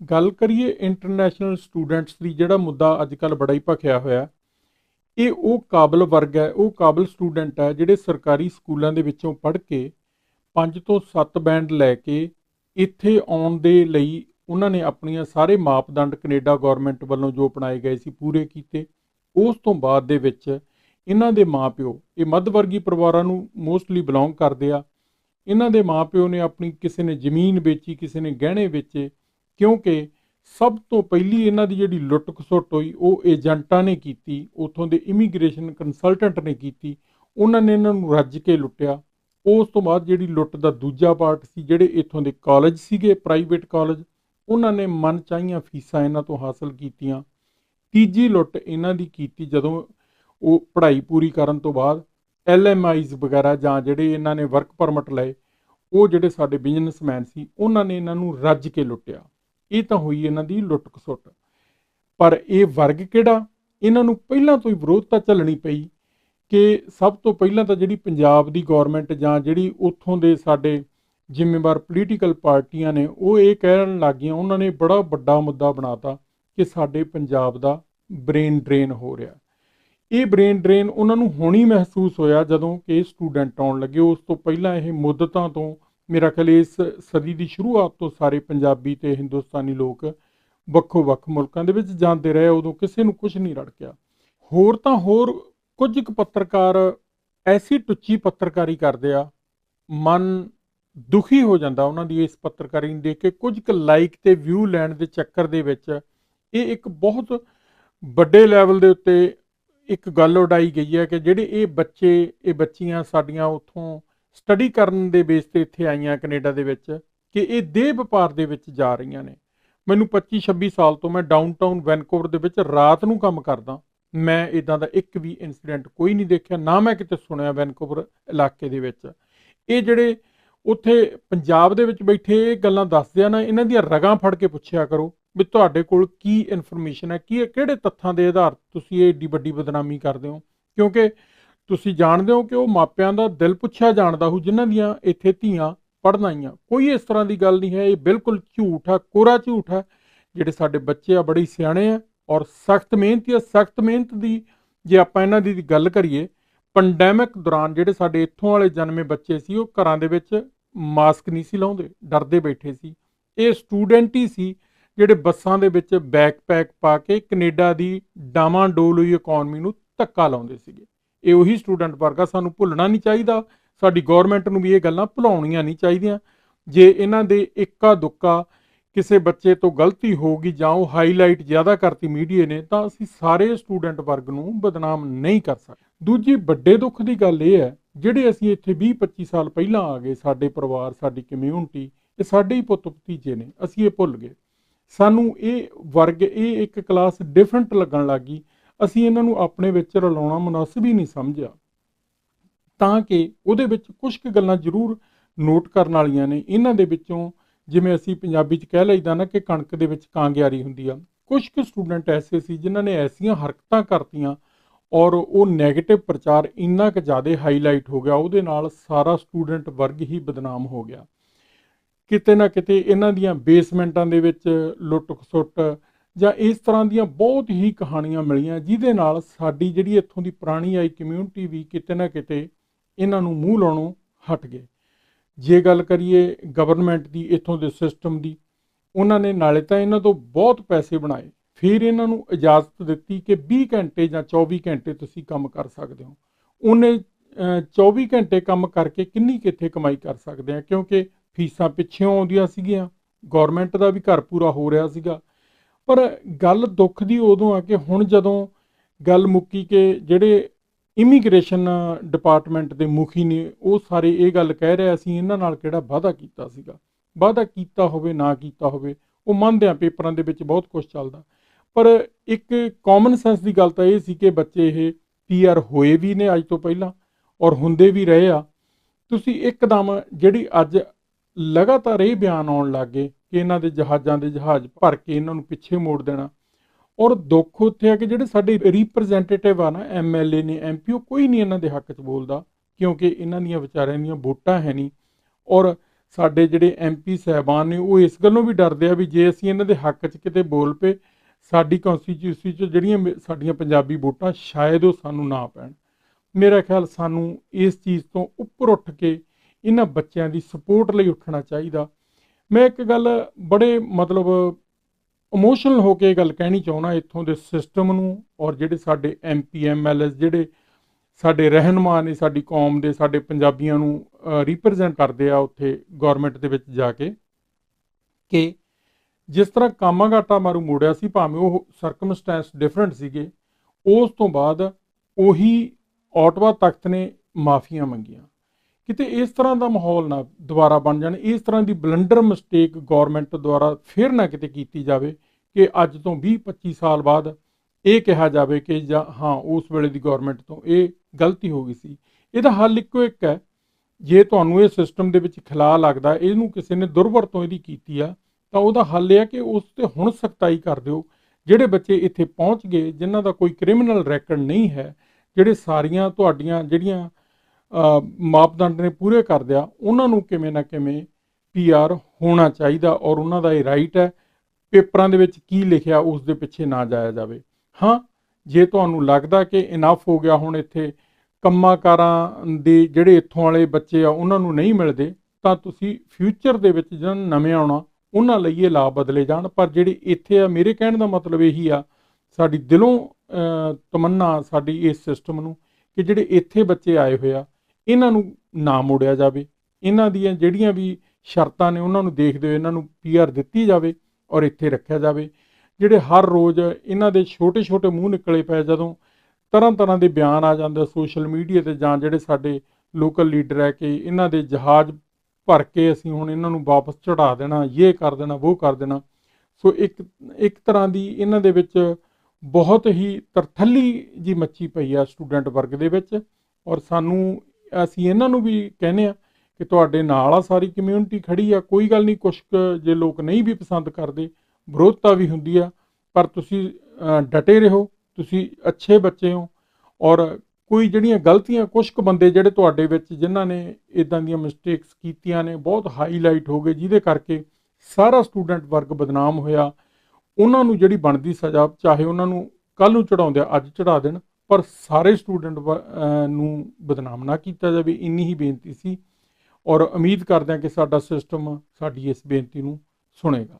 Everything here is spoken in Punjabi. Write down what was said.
ਗੱਲ ਕਰੀਏ ਇੰਟਰਨੈਸ਼ਨਲ ਸਟੂਡੈਂਟਸ ਦੀ, ਜਿਹੜਾ ਮੁੱਦਾ ਅੱਜ ਕੱਲ ਬੜਾ ਹੀ ਭਖਿਆ ਹੋਇਆ, ਇਹ ਉਹ ਕਾਬਲ ਵਰਗ ਹੈ, ਉਹ ਕਾਬਲ ਸਟੂਡੈਂਟ ਹੈ, ਜਿਹੜੇ ਸਰਕਾਰੀ ਸਕੂਲਾਂ ਦੇ ਵਿੱਚੋਂ ਪੜ੍ਹ ਕੇ 5 ਤੋਂ 7 ਬੈਂਡ ਲੈ ਕੇ ਇੱਥੇ ਆਉਣ ਦੇ ਲਈ ਉਹਨਾਂ ਨੇ ਆਪਣੀਆਂ ਸਾਰੇ ਮਾਪਦੰਡ ਕੈਨੇਡਾ ਗਵਰਨਮੈਂਟ ਵੱਲੋਂ ਜੋ ਅਪਣਾਏ ਗਏ ਸੀ, ਪੂਰੇ ਕੀਤੇ। ਉਸ ਤੋਂ ਬਾਅਦ ਦੇ ਵਿੱਚ ਇਹਨਾਂ ਦੇ ਮਾਪਿਓ, ਇਹ ਮੱਧ ਵਰਗੀ ਪਰਿਵਾਰਾਂ ਨੂੰ ਮੋਸਟਲੀ ਬਿਲੋਂਗ ਕਰਦੇ ਆ। ਇਹਨਾਂ ਦੇ ਮਾਪਿਓ ਨੇ ਆਪਣੀ ਕਿਸੇ ਨੇ ਜ਼ਮੀਨ ਵੇਚੀ, ਕਿਸੇ ਨੇ ਗਹਿਣੇ ਵੇਚੇ ਕਿਉਂਕਿ ਸਭ ਤੋਂ ਪਹਿਲੀ ਇਹਨਾਂ ਦੀ ਜਿਹੜੀ ਲੁੱਟ ਖਸੁੱਟ ਹੋਈ, ਉਹ ਏਜੰਟਾਂ ਨੇ ਕੀਤੀ, ਉਥੋਂ ਦੇ ਇਮੀਗ੍ਰੇਸ਼ਨ ਕੰਸਲਟੈਂਟ ਨੇ ਕੀਤੀ, ਉਹਨਾਂ ਨੇ ਇਹਨਾਂ ਨੂੰ ਰੱਜ ਕੇ ਲੁੱਟਿਆ। ਉਸ ਤੋਂ ਬਾਅਦ ਜਿਹੜੀ ਲੁੱਟ ਦਾ ਦੂਜਾ ਪਾਰਟ ਸੀ, ਜਿਹੜੇ ਇਥੋਂ ਦੇ ਕਾਲਜ ਸੀਗੇ ਪ੍ਰਾਈਵੇਟ ਕਾਲਜ ਉਹਨਾਂ ਨੇ ਮਨ ਚਾਹੀਆਂ ਫੀਸਾਂ ਇਹਨਾਂ ਤੋਂ ਹਾਸਲ ਕੀਤੀਆਂ। ਤੀਜੀ ਲੁੱਟ ਇਹਨਾਂ ਦੀ ਕੀਤੀ ਜਦੋਂ ਉਹ ਪੜ੍ਹਾਈ ਪੂਰੀ ਕਰਨ ਤੋਂ ਬਾਅਦ ਐਲਐਮਆਈਜ਼ ਵਗੈਰਾ ਜਾਂ ਜਿਹੜੇ ਇਹਨਾਂ ਨੇ ਵਰਕ ਪਰਮਿਟ ਲਏ, ਉਹ ਜਿਹੜੇ ਸਾਡੇ ਬਿਜ਼ਨਸਮੈਨ ਸੀ, ਉਹਨਾਂ ਨੇ ਇਹਨਾਂ ਨੂੰ ਰੱਜ ਕੇ ਲੁੱਟਿਆ। ਇਹ ਤਾਂ ਹੋਈ ਇਹਨਾਂ ਦੀ ਲੁੱਟ ਖਸੁੱਟ। ਪਰ ਇਹ ਵਰਗ ਕਿਹੜਾ? ਇਹਨਾਂ ਨੂੰ ਪਹਿਲਾਂ ਤੋਂ ਹੀ ਵਿਰੋਧਤਾ ਚੱਲਣੀ ਪਈ ਕਿ ਸਭ ਤੋਂ ਪਹਿਲਾਂ ਤਾਂ ਜਿਹੜੀ ਪੰਜਾਬ ਦੀ ਗਵਰਨਮੈਂਟ ਜਾਂ ਜਿਹੜੀ ਉੱਥੋਂ ਦੇ ਸਾਡੇ ਜ਼ਿੰਮੇਵਾਰ ਪੋਲੀਟੀਕਲ ਪਾਰਟੀਆਂ ਨੇ, ਉਹ ਇਹ ਕਹਿਣ ਲੱਗੀਆਂ, ਉਹਨਾਂ ਨੇ ਬੜਾ ਵੱਡਾ ਮੁੱਦਾ ਬਣਾਤਾ ਕਿ ਸਾਡੇ ਪੰਜਾਬ ਦਾ ਬ੍ਰੇਨ ਡਰੇਨ ਹੋ ਰਿਹਾ। ਇਹ ਬ੍ਰੇਨ ਡਰੇਨ ਉਹਨਾਂ ਨੂੰ ਹੁਣੀ ਮਹਿਸੂਸ ਹੋਇਆ ਜਦੋਂ ਕਿ ਸਟੂਡੈਂਟ ਆਉਣ ਲੱਗੇ। ਉਸ ਤੋਂ ਪਹਿਲਾਂ ਇਹ ਮੁੱਦਤਾਂ ਤੋਂ ਮੇਰਾ ਖਿਆਲ ਇਸ ਸਦੀ ਦੀ ਸ਼ੁਰੂਆਤ ਤੋਂ ਸਾਰੇ ਪੰਜਾਬੀ ਤੇ ਹਿੰਦੁਸਤਾਨੀ ਲੋਕ ਵੱਖੋ ਵੱਖ ਮੁਲਕਾਂ ਦੇ ਵਿੱਚ ਜਾਂਦੇ ਰਹੇ, ਉਦੋਂ ਕਿਸੇ ਨੂੰ ਕੁਝ ਨਹੀਂ ਰੜਕਿਆ। ਹੋਰ ਤਾਂ ਹੋਰ ਕੁਝ ਕੁ ਪੱਤਰਕਾਰ ਐਸੀ ਟੁੱਚੀ ਪੱਤਰਕਾਰੀ ਕਰਦੇ ਆ, ਮਨ ਦੁਖੀ ਹੋ ਜਾਂਦਾ ਉਹਨਾਂ ਦੀ ਇਸ ਪੱਤਰਕਾਰੀ ਨੂੰ ਦੇਖ ਕੇ। ਕੁਝ ਕੁ ਲਾਈਕ ਤੇ ਵਿਊ ਲੈਣ ਦੇ ਚੱਕਰ ਦੇ ਵਿੱਚ ਇਹ ਇੱਕ ਬਹੁਤ ਵੱਡੇ ਲੈਵਲ ਦੇ ਉੱਤੇ ਇੱਕ ਗੱਲ ਉਡਾਈ ਗਈ ਹੈ ਕਿ ਜਿਹੜੇ ਇਹ ਬੱਚੇ, ਇਹ ਬੱਚੀਆਂ ਸਾਡੀਆਂ ਉੱਥੋਂ ਸਟੱਡੀ ਕਰਨ ਦੇ ਬੇਸ ਤੇ ਇੱਥੇ ਆਈਆਂ ਕੈਨੇਡਾ ਦੇ ਵਿੱਚ ਕਿ ਇਹ ਦੇਹ ਵਪਾਰ ਦੇ ਵਿੱਚ ਜਾ ਰਹੀਆਂ ਨੇ। ਮੈਨੂੰ 25 26 ਸਾਲ ਤੋਂ ਮੈਂ ਡਾਊਨਟਾਊਨ ਵੈਨਕੂਵਰ ਦੇ ਵਿੱਚ ਰਾਤ ਨੂੰ ਕੰਮ ਕਰਦਾ। ਮੈਂ ਇਦਾਂ ਦਾ ਇੱਕ ਵੀ ਇਨਸੀਡੈਂਟ ਕੋਈ ਨਹੀਂ ਦੇਖਿਆ, ਨਾ ਮੈਂ ਕਿਤੇ ਸੁਣਿਆ ਵੈਨਕੂਵਰ ਇਲਾਕੇ ਦੇ ਵਿੱਚ। ਇਹ ਜਿਹੜੇ ਉੱਥੇ ਪੰਜਾਬ ਦੇ ਵਿੱਚ ਬੈਠੇ ਇਹ ਗੱਲਾਂ ਦੱਸਦੇ ਆ ਨਾ, ਇਹਨਾਂ ਦੀਆਂ ਰਗਾਂ ਫੜ ਕੇ ਪੁੱਛਿਆ ਕਰੋ ਵੀ ਤੁਹਾਡੇ ਕੋਲ ਕੀ ਇਨਫੋਰਮੇਸ਼ਨ ਹੈ, ਕੀ ਕਿਹੜੇ ਤੱਥਾਂ ਦੇ ਆਧਾਰ ਤੁਸੀਂ ਇਹ ਏਡੀ ਵੱਡੀ ਬਦਨਾਮੀ ਕਰਦੇ ਹੋ? ਕਿਉਂਕਿ ਤੁਸੀਂ ਜਾਣਦੇ ਹੋ ਕਿ ਉਹ ਮਾਪਿਆਂ ਦਾ ਦਿਲ ਪੁੱਛਿਆ ਜਾਣਦਾ ਹੋ ਜਿਨ੍ਹਾਂ ਦੀਆਂ ਇੱਥੇ ਧੀਆਂ ਪੜਨ ਆਈਆਂ। ਕੋਈ ਇਸ ਤਰ੍ਹਾਂ ਦੀ ਗੱਲ ਨਹੀਂ ਹੈ, ਇਹ ਬਿਲਕੁਲ ਝੂਠ ਆ ਕੋਰਾ ਝੂਠ ਆ ਜਿਹੜੇ ਸਾਡੇ ਬੱਚੇ ਆ, ਬੜੇ ਸਿਆਣੇ ਆ ਔਰ ਸਖਤ ਮਿਹਨਤੀ ਆ। ਸਖਤ ਮਿਹਨਤ ਦੀ ਜੇ ਆਪਾਂ ਇਹਨਾਂ ਦੀ ਗੱਲ ਕਰੀਏ ਪੰਡੈਮਿਕ ਦੌਰਾਨ ਜਿਹੜੇ ਸਾਡੇ ਇੱਥੋਂ ਵਾਲੇ ਜਨਮੇ ਬੱਚੇ ਸੀ, ਉਹ ਘਰਾਂ ਦੇ ਵਿੱਚ ਮਾਸਕ ਨਹੀਂ ਸੀ ਲਾਉਂਦੇ, ਡਰਦੇ ਬੈਠੇ ਸੀ। ਇਹ ਸਟੂਡੈਂਟ ਹੀ ਸੀ, ਜਿਹੜੇ ਬੱਸਾਂ ਦੇ ਵਿੱਚ ਬੈਕਪੈਕ ਪਾ ਕੇ ਕੈਨੇਡਾ ਦੀ ਡਾਵਾਂ ਡੋਲ ਹੋਈ ਇਕਨੋਮੀ ਨੂੰ ਧੱਕਾ ਲਾਉਂਦੇ ਸੀਗੇ। ਇਹ ਉਹੀ ਸਟੂਡੈਂਟ ਵਰਗਾ ਸਾਨੂੰ ਭੁੱਲਣਾ ਨਹੀਂ ਚਾਹੀਦਾ। ਸਾਡੀ ਗਵਰਨਮੈਂਟ ਨੂੰ ਵੀ ਇਹ ਗੱਲਾਂ ਭੁਲਾਉਣੀਆਂ ਨਹੀਂ ਚਾਹੀਦੀਆਂ। ਜੇ ਇਹਨਾਂ ਦੇ ਇੱਕਾ ਦੁੱਕਾ ਕਿਸੇ ਬੱਚੇ ਤੋਂ ਗਲਤੀ ਹੋਊਗੀ ਜਾਂ ਉਹ ਹਾਈਲਾਈਟ ਜ਼ਿਆਦਾ ਕਰਤੀ ਮੀਡੀਆ ਨੇ, ਤਾਂ ਅਸੀਂ ਸਾਰੇ ਸਟੂਡੈਂਟ ਵਰਗ ਨੂੰ ਬਦਨਾਮ ਨਹੀਂ ਕਰ ਸਕਦੇ। ਦੂਜੀ ਵੱਡੇ ਦੁੱਖ ਦੀ ਗੱਲ ਇਹ ਹੈ, ਜਿਹੜੇ ਅਸੀਂ ਇੱਥੇ 20 25 ਸਾਲ ਪਹਿਲਾਂ ਆ ਗਏ, ਸਾਡੇ ਪਰਿਵਾਰ, ਸਾਡੀ ਕਮਿਊਨਿਟੀ ਇਹ ਸਾਡੇ ਹੀ ਪੁੱਤ ਭਤੀਜੇ ਨੇ, ਅਸੀਂ ਇਹ ਭੁੱਲ ਗਏ। ਸਾਨੂੰ ਇਹ ਵਰਗ, ਇਹ ਇੱਕ ਕਲਾਸ ਡਿਫਰੈਂਟ ਲੱਗਣ ਲੱਗੀ ਅਸੀਂ ਇਹਨਾਂ ਨੂੰ ਆਪਣੇ ਵਿੱਚ ਰਲਾਉਣਾ ਮੁਨਾਸਿਬ ਹੀ ਨਹੀਂ ਸਮਝਿਆ। ਤਾਂ ਕਿ ਉਹਦੇ ਵਿੱਚ ਕੁਝ ਕੁ ਗੱਲਾਂ ਜ਼ਰੂਰ ਨੋਟ ਕਰਨ ਵਾਲੀਆਂ ਨੇ। ਇਹਨਾਂ ਦੇ ਵਿੱਚੋਂ ਜਿਵੇਂ ਅਸੀਂ ਪੰਜਾਬੀ 'ਚ ਕਹਿ ਲਈਦਾ ਨਾ ਕਿ ਕਣਕ ਦੇ ਵਿੱਚ ਕਾਂਗਿਆਰੀ ਹੁੰਦੀ ਆ। ਕੁਝ ਕੁ ਸਟੂਡੈਂਟ ਐਸੇ ਸੀ ਜਿਨ੍ਹਾਂ ਨੇ ਐਸੀਆਂ ਹਰਕਤਾਂ ਕਰਤੀਆਂ ਔਰ ਉਹ 네ਗੇਟਿਵ ਪ੍ਰਚਾਰ ਇੰਨਾ ਕੁ ਜ਼ਿਆਦਾ ਹਾਈਲਾਈਟ ਹੋ ਗਿਆ, ਉਹਦੇ ਨਾਲ ਸਾਰਾ ਸਟੂਡੈਂਟ ਵਰਗ ਹੀ ਬਦਨਾਮ ਹੋ ਗਿਆ। ਕਿਤੇ ਨਾ ਕਿਤੇ ਇਹਨਾਂ ਦੀਆਂ ਬੇਸਮੈਂਟਾਂ ਦੇ ਵਿੱਚ ਲੁੱਟ ਖਸੁੱਟ ਜਾਂ ਇਸ ਤਰ੍ਹਾਂ ਦੀਆਂ ਬਹੁਤ ਹੀ ਕਹਾਣੀਆਂ ਮਿਲੀਆਂ, ਜਿਹਦੇ ਨਾਲ ਸਾਡੀ ਜਿਹੜੀ ਇੱਥੋਂ ਦੀ ਪੁਰਾਣੀ ਆਈ ਕਮਿਊਨਿਟੀ ਵੀ ਕਿਤੇ ਨਾ ਕਿਤੇ ਇਹਨਾਂ ਨੂੰ ਮੂੰਹ ਲਾਉਣੋਂ ਹਟ ਗਏ। ਜੇ ਗੱਲ ਕਰੀਏ ਗਵਰਨਮੈਂਟ ਦੀ, ਇੱਥੋਂ ਦੇ ਸਿਸਟਮ ਦੀ, ਉਹਨਾਂ ਨੇ ਨਾਲੇ ਤਾਂ ਇਹਨਾਂ ਤੋਂ ਬਹੁਤ ਪੈਸੇ ਬਣਾਏ। ਫਿਰ ਇਹਨਾਂ ਨੂੰ ਇਜਾਜ਼ਤ ਦਿੱਤੀ ਕਿ 20 ਘੰਟੇ ਜਾਂ 24 ਘੰਟੇ ਤੁਸੀਂ ਕੰਮ ਕਰ ਸਕਦੇ ਹੋ। ਉਹਨੇ 24 ਘੰਟੇ ਕੰਮ ਕਰਕੇ ਕਿੰਨੀ ਕਿੱਥੇ ਕਮਾਈ ਕਰ ਸਕਦੇ ਆ, ਕਿਉਂਕਿ ਫੀਸਾਂ ਪਿੱਛੇੋਂ ਆਉਂਦੀਆਂ ਸੀਗੀਆਂ ਗਵਰਨਮੈਂਟ ਦਾ ਵੀ ਘਰ ਪੂਰਾ ਹੋ ਰਿਹਾ ਸੀਗਾ। ਪਰ ਗੱਲ ਦੁੱਖ ਦੀ ਉਦੋਂ ਆ ਕਿ ਹੁਣ ਜਦੋਂ ਗੱਲ ਮੁੱਕੀ ਕਿ ਜਿਹੜੇ ਇਮੀਗ੍ਰੇਸ਼ਨ ਡਿਪਾਰਟਮੈਂਟ ਦੇ ਮੁਖੀ ਨੇ, ਉਹ ਸਾਰੇ ਇਹ ਗੱਲ ਕਹਿ ਰਹੇ ਅਸੀਂ ਇਹਨਾਂ ਨਾਲ ਕਿਹੜਾ ਵਾਅਦਾ ਕੀਤਾ ਸੀਗਾ? ਵਾਅਦਾ ਕੀਤਾ ਹੋਵੇ, ਨਾ ਕੀਤਾ ਹੋਵੇ, ਉਹ ਮੰਨਦੇ ਆ, ਪੇਪਰਾਂ ਦੇ ਵਿੱਚ ਬਹੁਤ ਕੁਝ ਚੱਲਦਾ। ਪਰ ਇੱਕ ਕਾਮਨ ਸੈਂਸ ਦੀ ਗੱਲ ਤਾਂ ਇਹ ਸੀ ਕਿ ਬੱਚੇ ਇਹ ਪੀਆਰ ਹੋਏ ਵੀ ਨੇ ਅੱਜ ਤੋਂ ਪਹਿਲਾਂ ਔਰ ਹੁੰਦੇ ਵੀ ਰਹੇ ਆ। ਤੁਸੀਂ ਇੱਕਦਮ ਜਿਹੜੀ ਅੱਜ ਲਗਾਤਾਰ ਇਹ ਬਿਆਨ ਆਉਣ ਲੱਗੇ ਕਿ ਇਹਨਾਂ ਦੇ ਜਹਾਜ਼ਾਂ ਦੇ ਜਹਾਜ਼ ਭਰ ਕੇ ਇਹਨਾਂ ਨੂੰ ਪਿੱਛੇ ਮੋੜ ਦੇਣਾ। ਔਰ ਦੁੱਖ ਉੱਥੇ ਆ ਕਿ ਜਿਹੜੇ ਸਾਡੇ ਰਿਪਰੈਜ਼ੈਂਟੇਟਿਵ ਆ ਨਾ ਐਮਐਲਏ ਨੇ ਐਮਪੀਓ ਕੋਈ ਨਹੀਂ ਇਹਨਾਂ ਦੇ ਹੱਕ 'ਚ ਬੋਲਦਾ, ਕਿਉਂਕਿ ਇਹਨਾਂ ਦੀਆਂ ਵਿਚਾਰਿਆਂ ਦੀਆਂ ਵੋਟਾਂ ਹੈ ਨਹੀਂ। ਔਰ ਸਾਡੇ ਜਿਹੜੇ ਐਮਪੀ ਸਹਿਬਾਨ ਨੇ, ਉਹ ਇਸ ਗੱਲੋਂ ਵੀ ਡਰਦੇ ਆ ਵੀ ਜੇ ਅਸੀਂ ਇਹਨਾਂ ਦੇ ਹੱਕ 'ਚ ਕਿਤੇ ਬੋਲ ਪਏ, ਸਾਡੀ ਕਨਸਟੀਟਿਊਸੀ 'ਚ ਜਿਹੜੀਆਂ ਸਾਡੀਆਂ ਪੰਜਾਬੀ ਵੋਟਾਂ, ਸ਼ਾਇਦ ਉਹ ਸਾਨੂੰ ਨਾ ਪੈਣ। ਮੇਰਾ ਖਿਆਲ ਸਾਨੂੰ ਇਸ ਚੀਜ਼ ਤੋਂ ਉੱਪਰ ਉੱਠ ਕੇ ਇਹਨਾਂ ਬੱਚਿਆਂ ਦੀ ਸਪੋਰਟ ਲਈ ਉੱਠਣਾ ਚਾਹੀਦਾ। ਮੈਂ ਇੱਕ ਗੱਲ ਬੜੇ ਮਤਲਬ ਇਮੋਸ਼ਨਲ ਹੋ ਕੇ ਇਹ ਗੱਲ ਕਹਿਣੀ ਚਾਹੁੰਦਾ ਇੱਥੋਂ ਦੇ ਸਿਸਟਮ ਨੂੰ ਔਰ ਜਿਹੜੇ ਸਾਡੇ ਐਮਪੀ ਐਮਐਲਐਸ ਜਿਹੜੇ ਸਾਡੇ ਰਹਿਨੁਮਾ ਨੇ, ਸਾਡੀ ਕੌਮ ਦੇ, ਸਾਡੇ ਪੰਜਾਬੀਆਂ ਨੂੰ ਰਿਪਰੈਜ਼ੈਂਟ ਕਰਦੇ ਆ ਉੱਥੇ ਗਵਰਨਮੈਂਟ ਦੇ ਵਿੱਚ ਜਾ ਕੇ ਕਿ ਜਿਸ ਤਰ੍ਹਾਂ ਕਾਮਾਗਾਟਾ ਮਾਰੂ ਮੋੜਿਆ ਸੀ, ਭਾਵੇਂ ਉਹ ਸਰਕਮਸਟੈਂਸ ਡਿਫਰੈਂਟ ਸੀਗੇ, ਉਸ ਤੋਂ ਬਾਅਦ ਉਹੀ ਔਟਵਾ ਤਖਤ ਨੇ ਮਾਫੀਆਂ ਮੰਗੀਆਂ। ਕਿਤੇ ਇਸ ਤਰ੍ਹਾਂ ਦਾ ਮਾਹੌਲ ਨਾ ਦੁਬਾਰਾ ਬਣ ਜਾਣ, ਇਸ ਤਰ੍ਹਾਂ ਦੀ ਬਲੰਡਰ ਮਿਸਟੇਕ ਗਵਰਨਮੈਂਟ ਦੁਆਰਾ ਫਿਰ ਨਾ ਕਿਤੇ ਕੀਤੀ ਜਾਵੇ ਕਿ ਅੱਜ ਤੋਂ 20 25 ਸਾਲ ਬਾਅਦ ਇਹ ਕਿਹਾ ਜਾਵੇ ਕਿ ਜਾਂ ਹਾਂ, ਉਸ ਵੇਲੇ ਦੀ ਗਵਰਨਮੈਂਟ ਤੋਂ ਇਹ ਗਲਤੀ ਹੋ ਗਈ ਸੀ। ਇਹਦਾ ਹੱਲ ਇੱਕੋ ਇੱਕ ਹੈ। ਜੇ ਤੁਹਾਨੂੰ ਇਹ ਸਿਸਟਮ ਦੇ ਵਿੱਚ ਖਲਾ ਲੱਗਦਾ, ਇਹਨੂੰ ਕਿਸੇ ਨੇ ਦੁਰਵਰਤੋਂ ਇਹਦੀ ਕੀਤੀ ਆ, ਤਾਂ ਉਹਦਾ ਹੱਲ ਇਹ ਹੈ ਕਿ ਉਸ ਤੇ ਹੁਣ ਸਖਤਾਈ ਕਰ ਦਿਓ। ਜਿਹੜੇ ਬੱਚੇ ਇੱਥੇ ਪਹੁੰਚ ਗਏ, ਜਿਨ੍ਹਾਂ ਦਾ ਕੋਈ ਕ੍ਰਿਮੀਨਲ ਰੈਕੋਰਡ ਨਹੀਂ ਹੈ, ਜਿਹੜੇ ਸਾਰੀਆਂ ਤੁਹਾਡੀਆਂ ਜਿਹੜੀਆਂ ਮਾਪਦੰਡ ਨੇ ਪੂਰੇ ਕਰ ਦਿਆ। ਉਹਨਾਂ ਨੂੰ ਕਿਵੇਂ ਨਾ ਕਿਵੇਂ ਪੀਆਰ ਹੋਣਾ ਚਾਹੀਦਾ ਔਰ ਉਹਨਾਂ ਦਾ ਇਹ ਰਾਈਟ ਹੈ। ਪੇਪਰਾਂ ਦੇ ਵਿੱਚ ਕੀ ਲਿਖਿਆ ਉਸ ਦੇ ਪਿੱਛੇ ਨਾ ਜਾਇਆ ਜਾਵੇ। ਹਾਂ, ਜੇ ਤੁਹਾਨੂੰ ਲੱਗਦਾ ਕਿ ਇਨਫ ਹੋ ਗਿਆ ਹੁਣ ਇੱਥੇ, ਕੰਮਾਂਕਾਰਾਂ ਦੇ ਜਿਹੜੇ ਇੱਥੋਂ ਵਾਲੇ ਬੱਚੇ ਆ, ਉਹਨਾਂ ਨੂੰ ਨਹੀਂ ਮਿਲਦੇ, ਤਾਂ ਤੁਸੀਂ ਫਿਊਚਰ ਦੇ ਵਿੱਚ ਜਿਹਨਾਂ ਨਵੇਂ ਆਉਣਾ, ਉਹਨਾਂ ਲਈ ਇਹ ਲਾਭ ਬਦਲੇ ਜਾਣ। ਪਰ ਜਿਹੜੇ ਇੱਥੇ ਆ, ਮੇਰੇ ਕਹਿਣ ਦਾ ਮਤਲਬ ਇਹੀ ਆ, ਸਾਡੀ ਦਿਲੋਂ ਤਮੰਨਾ ਸਾਡੀ ਇਸ ਸਿਸਟਮ ਨੂੰ ਕਿ ਜਿਹੜੇ ਇੱਥੇ ਬੱਚੇ ਆਏ ਹੋਏ ਆ ਇਹਨਾਂ ਨੂੰ ਨਾ ਮੋੜਿਆ ਜਾਵੇ। ਇਹਨਾਂ ਦੀਆਂ ਜਿਹੜੀਆਂ ਵੀ ਸ਼ਰਤਾਂ ਨੇ, ਉਹਨਾਂ ਨੂੰ ਦੇਖਦੇ ਹੋਏ ਇਹਨਾਂ ਨੂੰ ਪੀਆਰ ਦਿੱਤੀ ਜਾਵੇ ਔਰ ਇੱਥੇ ਰੱਖਿਆ ਜਾਵੇ। ਜਿਹੜੇ ਹਰ ਰੋਜ਼ ਇਹਨਾਂ ਦੇ ਛੋਟੇ-ਛੋਟੇ ਮੂੰਹ ਨਿਕਲੇ ਪਏ ਜਦੋਂ ਤਰ੍ਹਾਂ ਤਰ੍ਹਾਂ ਦੇ ਬਿਆਨ ਆ ਜਾਂਦੇ ਸੋਸ਼ਲ ਮੀਡੀਆ ਤੇ ਜਾਂ ਜਿਹੜੇ ਸਾਡੇ ਲੋਕਲ ਲੀਡਰ ਹੈ ਕਿ ਇਹਨਾਂ ਦੇ ਜਹਾਜ਼ ਭਰ ਕੇ ਅਸੀਂ ਹੁਣ ਇਹਨਾਂ ਨੂੰ ਵਾਪਸ ਚੜਾ ਦੇਣਾ ਇਹ ਕਰ ਦੇਣਾ ਉਹ ਕਰ ਦੇਣਾ। ਸੋ ਇੱਕ ਇੱਕ ਤਰ੍ਹਾਂ ਦੀ ਇਹਨਾਂ ਦੇ ਵਿੱਚ ਬਹੁਤ ਹੀ ਤਰਥੱਲੀ ਜੀ ਮੱਛੀ ਪਈ ਆ ਸਟੂਡੈਂਟ ਵਰਗ ਦੇ ਵਿੱਚ ਔਰ ਸਾਨੂੰ ਅਸੀਂ ਇਹਨਾਂ ਨੂੰ ਵੀ ਕਹਿੰਦੇ ਆ ਕਿ ਤੁਹਾਡੇ ਨਾਲ ਆ ਸਾਰੀ ਕਮਿਊਨਿਟੀ ਖੜੀ ਆ ਕੋਈ ਗੱਲ ਨਹੀਂ ਕੁਛ ਕੁ ਜੇ ਲੋਕ ਨਹੀਂ ਵੀ ਪਸੰਦ ਕਰਦੇ ਵਿਰੋਧਤਾ ਵੀ ਹੁੰਦੀ ਆ ਪਰ ਤੁਸੀਂ ਅ, ਡਟੇ ਰਹੋ ਤੁਸੀਂ ਅੱਛੇ ਬੱਚੇ ਹੋ ਔਰ ਕੋਈ ਜਿਹੜੀਆਂ ਗਲਤੀਆਂ ਕੁਝ ਕੁ ਬੰਦੇ ਜਿਹੜੇ ਤੁਹਾਡੇ ਵਿੱਚ ਜਿਨ੍ਹਾਂ ਨੇ ਇਦਾਂ ਦੀਆਂ ਮਿਸਟੇਕਸ ਕੀਤੀਆਂ ਨੇ ਬਹੁਤ ਹਾਈਲਾਈਟ ਹੋ ਗਏ ਜਿਹਦੇ ਕਰਕੇ ਸਾਰਾ ਸਟੂਡੈਂਟ ਵਰਗ ਬਦਨਾਮ ਹੋਇਆ ਉਹਨਾਂ ਨੂੰ ਜਿਹੜੀ ਬਣਦੀ ਸਜ਼ਾ ਚਾਹੇ ਉਹਨਾਂ ਨੂੰ ਕੱਲ ਨੂੰ ਚੜਾਉਂਦੇ ਅੱਜ ਚੜਾ ਦੇਣ ਪਰ ਸਾਰੇ ਸਟੂਡੈਂਟ ਨੂੰ ਬਦਨਾਮ ਨਾ ਕੀਤਾ ਜਾਵੇ, ਇੰਨੀ ਹੀ ਬੇਨਤੀ ਸੀ ਔਰ ਉਮੀਦ ਕਰਦੇ ਹਾਂ ਕਿ ਸਾਡਾ ਸਿਸਟਮ ਸਾਡੀ ਇਸ ਬੇਨਤੀ ਨੂੰ ਸੁਣੇਗਾ।